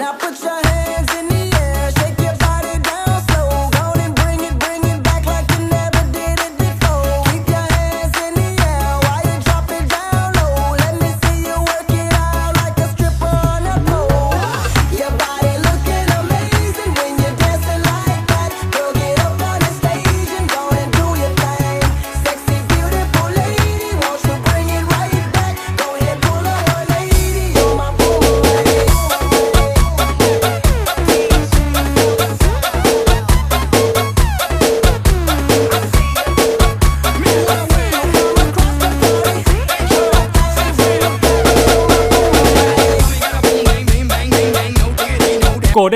Now put your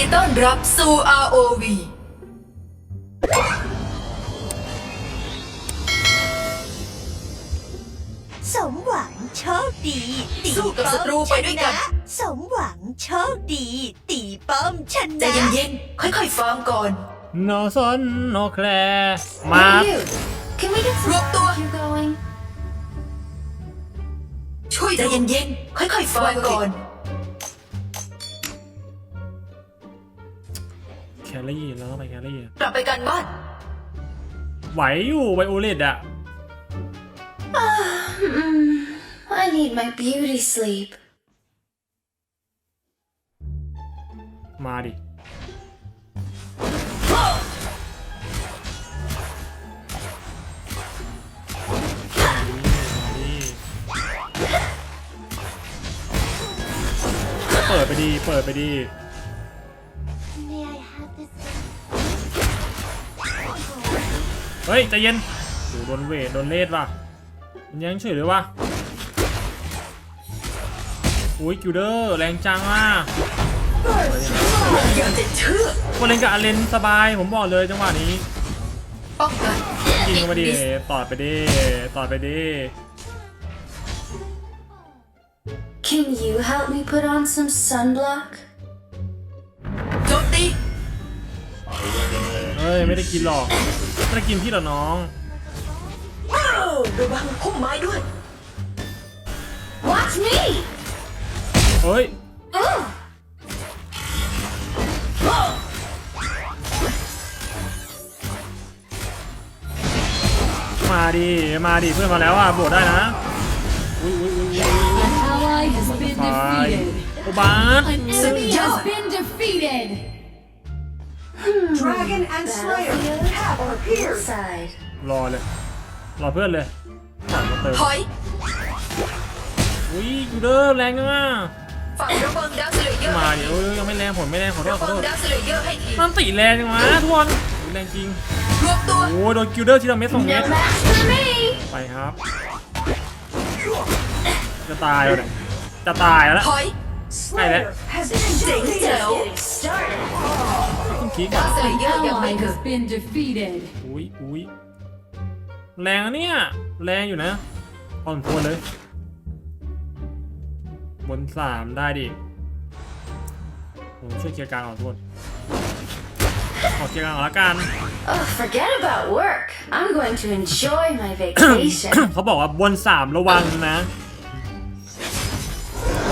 ดีต้อนรับสู่ ROV สมหวังโชคดีตีสู้กับศัตรูไปด้วยกัน ป้อมชะสมหวังโชคดี ตีป้อมชใจนะ เย็นๆ ค่อยๆฟาร์มก่อน โนซนโนแคลมา Hey, you. Can we get ร some วบตัว you going? ช่วยใจเย็นๆ ค่อยๆฟาร์มก่อน แคลรี่แล้วต้องไปแคลรี่กลับไปกันบ้านไหวอยู่ไวโอเลตอะ Mm, I need my beauty sleep. มาดิ เปิดไปดี เปิดไปดี เฮ้ยใจเย็นดูโดนเวทโดนเลดว่ะมันยังเฉยเลยวะอุ้ยกิวเดอร์แรงจังอะอย่าจะเชื่อคนเล่นกับอาเลนสบายผมบอกเลยจังหวะนี้ป้องกันยิงเข้ามาดิตอดไปดิตอดไปดิ Can you help me put on some sunblock? โจมตีเฮ้ยไม่ได้กินหรอก ไม่ได้กินพี่หรอน้องระวังพุ่มไม้ด้วย Watch me! เฮ้ยมาดิ มาดิเพื่อนมาแล้วอะบวกได้นะอุ้ยอุ้ยอุ้ยอุ้ย An ally has been ไป defeated. โอบาส An enemy has been defeated. Dragon and Slayer have appeared Side. รอเลย รอเพื่อนเลยถามมาเติมถอยอุ้ยยูเดอร์แรงจังอะฝั่งระเบิงดาวสเลเยอร์มาให้ดิทีโอ้ยยังไม่แรงผลไม่แรงขอโทษระขอเบิโทงษดาวสเลเยอร์ให้ทีมันติแรงจังวะทุกคนแรงจริงรวบตัวโอ้ยโดนกิลเดอร์ทีละเม็ดสองเม็ด No match for me! ไปครับ จะตายแล้วเนี่ยจะตายแล้วถอยใกล้แล้ว เจ๋งแจ๋วขึ้นคีก่อน An ally has been defeated. อุ้ยอุ้ยแรงนะเนี่ย แรงอยู่นะอ่อนทวนเลย บนสามได้ดิผมช่วยเคลียร์กลางอ่อนทวนขอเคลียร์กลางก่อนละกัน Oh, forget about work. I'm going to enjoy my vacation. เขาบอกว่าบนสามระวังนะ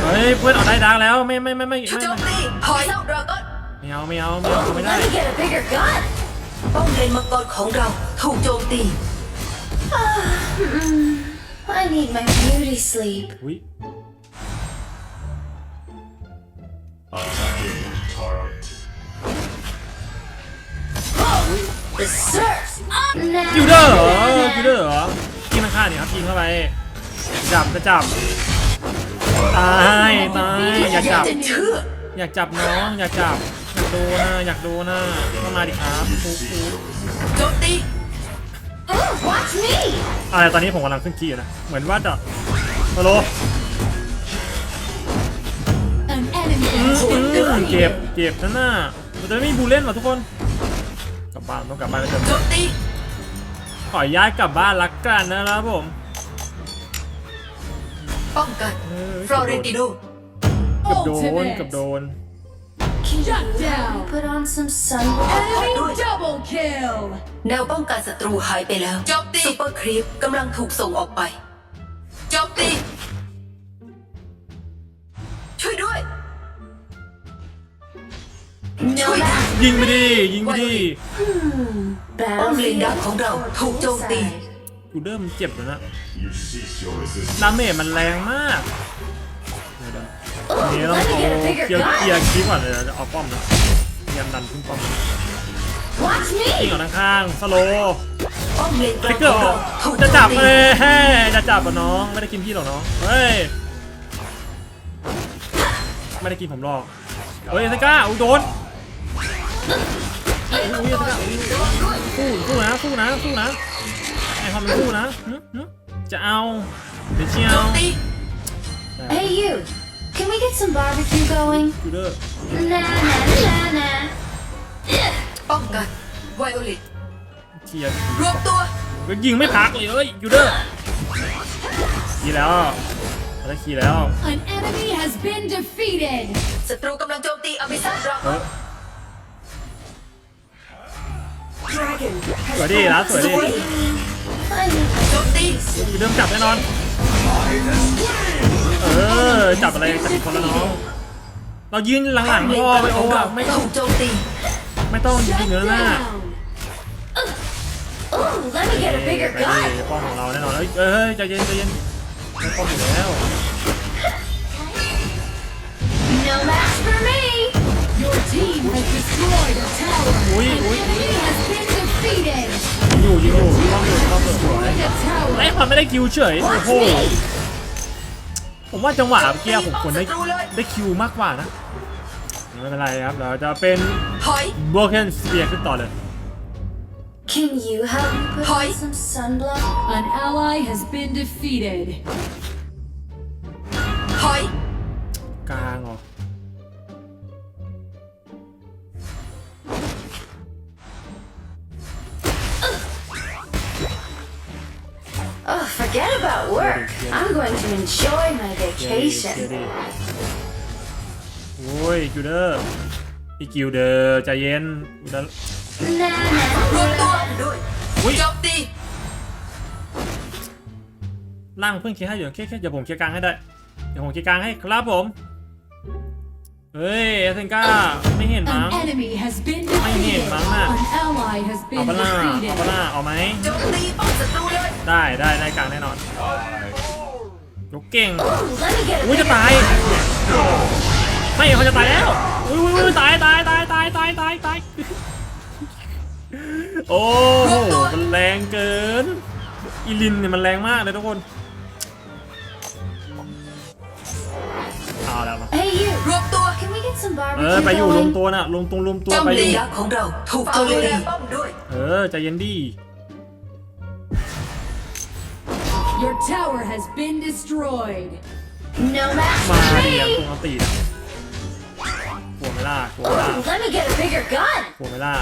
เฮ้ยเพื่อนออกได้ดังแล้วไม่ไม่ไม่ไม่ไม่โจมตีถอยเราก็ ไม่เอาไม่เอาไม่เอาไม่ได้ Let me get a bigger gun! ป้อมเลนมังกรของเราถูกโจมตี I need my beauty sleep. อุ้ย The surf's up กิล now! เดอร์เหรอกิลเดอร์เหรอยิงข้างๆเนี่ยครับยิงเข้าไปจับจะจับตายตายอยากจับจะเชื่ออยากจับน้องอยากจับอยาก ดูนะอยากดูนะเข้ามาดิครับปุ๊บปุ๊บโจมตี Watch me! อะไรตอนนี้ผมกำลังขึ้นคีย์อยู่นะ เหมือนว่าจะฮัลโหล An enemy has been เจ็บเจ็บนั่นน่ะมันจะไม่มีบูเล่นหรอทุกคน กลับบ้านต้องกลับบ้านแล้วกันโจมตี ขอย้ายกลับบ้านละกันนะครับผม ป้องกัน เออ ฟลอเรนติโนเกับโดน Ultimate เกับโดน Can Shut you help me down. put on some sunblock? Enemy double kill. แนวป้องกันศัตรูหายไปแล้วโจมตี ซูเปอร์ครีปกำลังถูกส่งออกไป โจมตี ช่วยด้วย No matter ยิงไปดิยิงไปดิ ป้อมเลนดักของเราถูกโจมตี กูเริ่มนเจ็บแล้วนะดาเมจมันแรงมากเดี๋ยวๆ นี่ต้องเอาเกียร์เกียร์คลิปก่อนเลยจะเอาป้อมนะพยายามดันขึ้นป้อม Watch ยิง me. ออกข้างๆสโลว์ป้อมเลนกสลาติ๊งกเกอขร์องเราถูกจะโจจับมตีเลยแฮ่จะจับปะน้องไม่ได้กินพี่หรอกน้องเฮ้ยไม่ได้กินผมหรอกเฮ้ยสก้าอุ้ยโดนอุ้ยอุ้ยสก้าอุ้ยสู้สู้นะสู้นะสู้นะไอ้ความเป็นสู้นะหึหึจะเอาเดี๋ยวเชียโจวมตี Hey you. Can we get some barbecue going? ยูเดอร์ Nah, nah, nah, nah. ป้องกันไวโอเลตเชียร์รวมตัวยิงไม่พักเลยเอ้ยยูเดอร์ขี่แล้วได้ขี่แล้ว An enemy has been defeated. ศัตรูกำลังโจมตีอเมซอนเราเออสวยดีนะสวยดี Honey. โจมตียูเดิมจับแน่นอน เออ จับอะไรจับคนละน้องเรายืนหลังๆพ่อไปโอ้อะไม่ต้องถูกโจมตีไม่ต้องยิ Shut งเนื้อหน้า down. Ooh, let me get a ไป bigger ดิ gun. ป้องของเราแน่นอนเอ้ยเอ้ยใจเย็นใจเย็นไม่ป้องอยู่แล้ว No match for me. Your team has destroyed a tower. Ui, An ui. enemy has been defeated. ยิงอยู่ยิงอยู่ป้องอยู่ป้องอยู่สวย The tower. ไอ้ความไม่ได้คิวเฉยโอ้โห ผมว่าจังหวะเมื่อกี้ผมควรได้ได้คิวมากกว่านะ ไม่เป็นไรครับ เราจะเป็นถอย Broken Spear ขึ้นต่อเลย Can you help me put Hi. on some sunblock? An ally has been defeated. ถอยกลางเหรอ forget about work. I'm going to enjoy my เจดี vacation. โอ้ยกิวเดอร์พี่กิวเดอร์ใจเย็นกิวเดอร์ Nah, รวม nah, ตัว nah. ด้วยอุ๊ยโจมตีล่างเพิ่งเคลียร์ให้อยู่เคลียร์เคลียร์เดี๋ยวผมเคลียร์กลางให้ได้เดี๋ยวผมเคลียร์กลางให้ครับผม เฮ้ยเอเซนก้าไม่เห็นมั้ง An enemy has been Ai nhìn defeated. bắn à? An ally has เอาปะล่าเอาปะล่าเอาไหมได้ได้ได้กลางแน่นอนยกเก่งอุ้ยจะตายไม่เขาจะตายแล้วอุ้ยอุ้ยอุ้ยตายตายตายตายตายตายตายโอ้โหมันแรงเกินอีลินเนี่ยมันแรงมากเลยทุกคนเอาแล้วมา เออ barbecue ไปอยู่รวม going? ตัวน่ะรวมตรงรวมตัวป้อมไปอเลยู่นดักของเราถูกโจมตีป้อมด้วยเออใจเย็นดี Your tower has been destroyed. No match มา for ดิอะ me. ตรงอันตีนะกลัวไหมล่ะกลัวไหมล่ะ Ooh, let me get a bigger gun. กลัวไหมล่ะ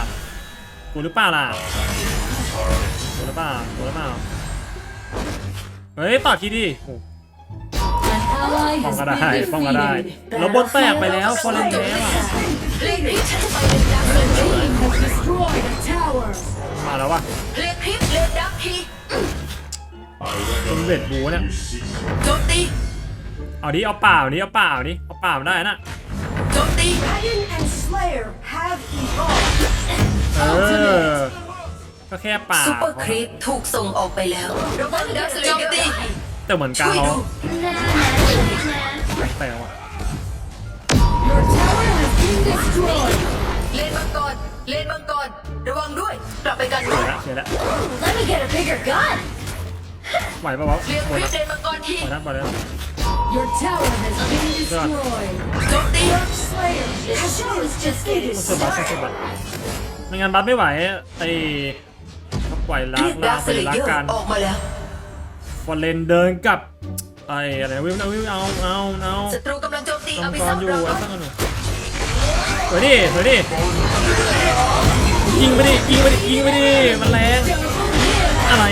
กลัวหรือเปล่าล่ะกลัวหรือเปล่ากลัวหรือเปล่าเฮ้ยตอบทีดิโอ้ An ally ป้อง has ก็ได้ been ป้องก็ได้ defeated. แล้วบนแตกไปแล้วฟอร์เรนแพ้ว่ะเพลงคลิปฉันจะไปเลนดักเล Your น team has destroyed a tower. มาแล้ววะเพลงคลิปเลนดักทีเป็นเวทบูเนี่ยโจมตีเอาดิเอาเปล่าดิเอาเปล่าดิเอาเปล่าได้นะโจมตีเออก็แค่เปล่าซูเปอร์ครีปถูกส่งออกไปแล้วระวังดักโจมตีแต่เหมือนกลาช่งวยเรา แปลกว่ะ Your tower has been destroyed. เลนมังกร เลนมังกร ระวังด้วย กลับไปกันเสีด้วยยละเสียละ Ooh, let me get a bigger gun. ไหวปะวะเรียกหมคดลิแล้วปเลนมังกรทีหมดแล้วหมดแล้ว Your tower has been destroyed. โจมตี This show is just getting ต้องเซอร์บัสต้องเซอร์บัสไม่งั้นบัสไม่ไหวไอ้ก็ปล่อยลาเรียกกดาลากร์ไปสเลลากเยอร์กันออกมาแล้ว ฟอร์เรนเดินกับ ไอ้อะไรนะวิวนะวิวเอาเอาเอาศัตรูกำลังโจมตีต้อองเมกซอรนอยู่เราไอ้ตั้งกันหนูสวยดิสวยดิยิงไปดิยิงไปดิยิงไปดิมันแรงอะไร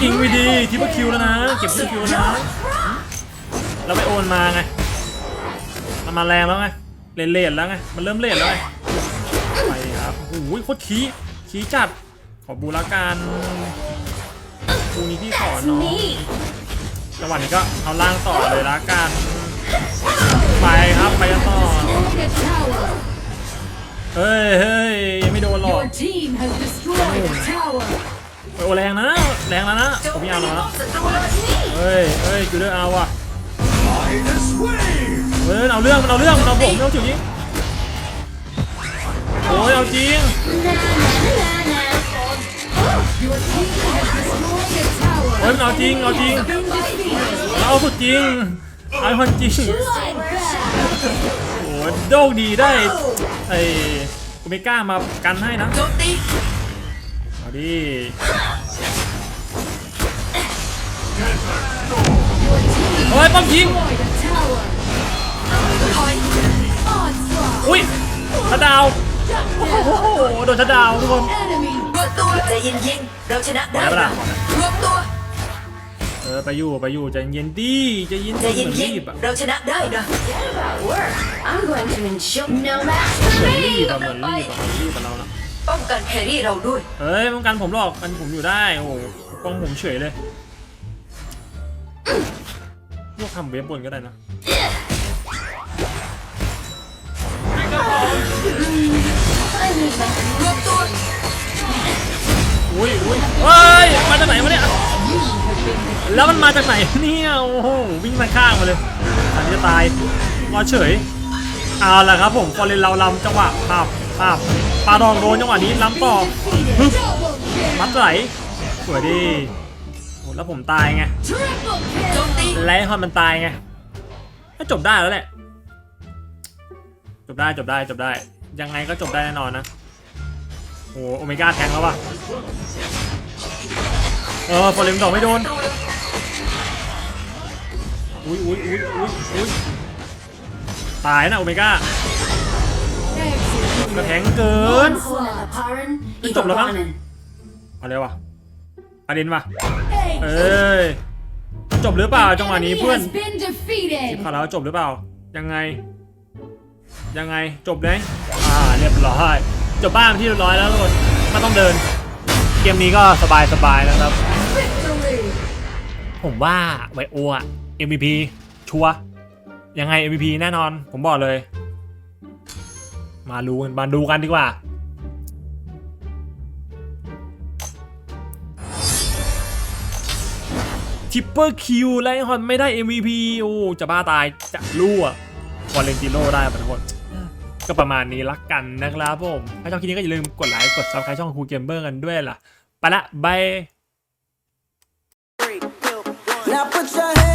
ยิงไปดิทิปเปอร์คิวแล้วนะเก็บทิปเปอร์คิวแล้วนะเราไปโอนมาไงมันมาแรงแล้วไงเลนเลนแล้วไงมันเริ่มเลนแล้วไงไปครับโอ้ยโคตรขี้ขี้จัดขอบูละกัน บูนี้พี่ขอเนาะจังหวะนี้ก็เอาล่างต่อเลยละกัน ไปครับไปกันต่อ Destroyed a tower. เฮ้ยเฮ้ยยังไม่โดนหรอก Your team has destroyed a tower. โอ้แรงนะแรงแล้วนะโจผมมไม่ตีเอาแล้วป้อนะมศัตรูเลยเฮ้ยเฮ้ยจูเดอร์เอาว่ะเฮ้ยเอาเรื่องมันเอาเรื่องมันเอาผมไม่เอาจริงยิงโอ้ยเอาจริง โอ้ยมันเอาจริงเอาจริงเอาสุดจริงเอาคนจริงโอ้ยโชคดีได้ไอ้กูไม่กล้ามากันให้นะโจมตีเอาดิเฮ้ยป้อมยิงอุ้ยชัดาวโอ้โหโดนชัดาวทุกคน วมตัวใจเย็นๆเราชนะได้ไหวปะล่ะ รวมตัวเออไปอยู่ไปอยู่ใจเย็นดิใจเย็นใจๆเหมือนเย็นรีบอะๆเราชนะได้นะ About work. I'm going to enjoy. No match เห for มือนรี me. บอะเหมือนรีบอะเหมือนรีบอะเรานะป้องกันแครี่เราด้วย เฮ้ยป้องกันผมหรอกกันผมอยู่ได้โอ้โหป้องผมเฉยเลยพวกทำเว็บบนก็ได้นะรวมตัว อุ้ยอุ้ยเฮ้ยมาจากไหนวะเนี่ยแล้วมันมาจากไหนเนี่ยโอ้โหวิ่งมาข้างมาเลยอันนี้จะตายรอเฉยเอาละครับผมฟอเรนเราลำจังหวะภาพภาพปลาดองโดนจังหวะนี้ล้ำต่อมัดไหลสวยดิโหแล้วผมตายไงไลท์ฮอนมันตายไงก็จบได้แล้วแหละจบได้จบได้จบได้ ยังไงก็จบได้แน่นอนนะ โอ้โอเมก้าแทงแล้วว่ะ เออฟอร์เรนดอกไม่โดน อุ้ยอุ้ยอุ้ยอุ้ยอุ้ยตายนะโอเมก้ากระแทงเกินจบแล้วมั้งเอาเลยวะประเดนวะเอ้ยจบหรือเปล่าจังหวะนี้เพื่อน has been defeated. ผ่านแล้วจบหรือเปล่า ยังไง ยังไงจบเลยอ่าเรียบร้อย จบบ้านเป็นที่เรียบร้อยแล้วทุกคนไม่ต้องเดิน เกมนี้ก็สบายสบายๆนะครับ ผมว่าไวโออะ MVP ชัวร์ยังไง MVP แน่นอน ผมบอกเลย มาดูกันมาดูกันดีกว่า ทิปเปอร์คิวไลฮอนไม่ได้ MVP โอ้ จะบ้าตายจะรั่ววาเลนติโนได้ปะทุกคน ก็ประมาณนี้ละกันนะครับผม ถ้าชอบคลิปนี้ก็อย่าลืมกดไลค์ กด subscribe ช่องคูเกมเบอร์กันด้วยล่ะ ไปละบาย Now put your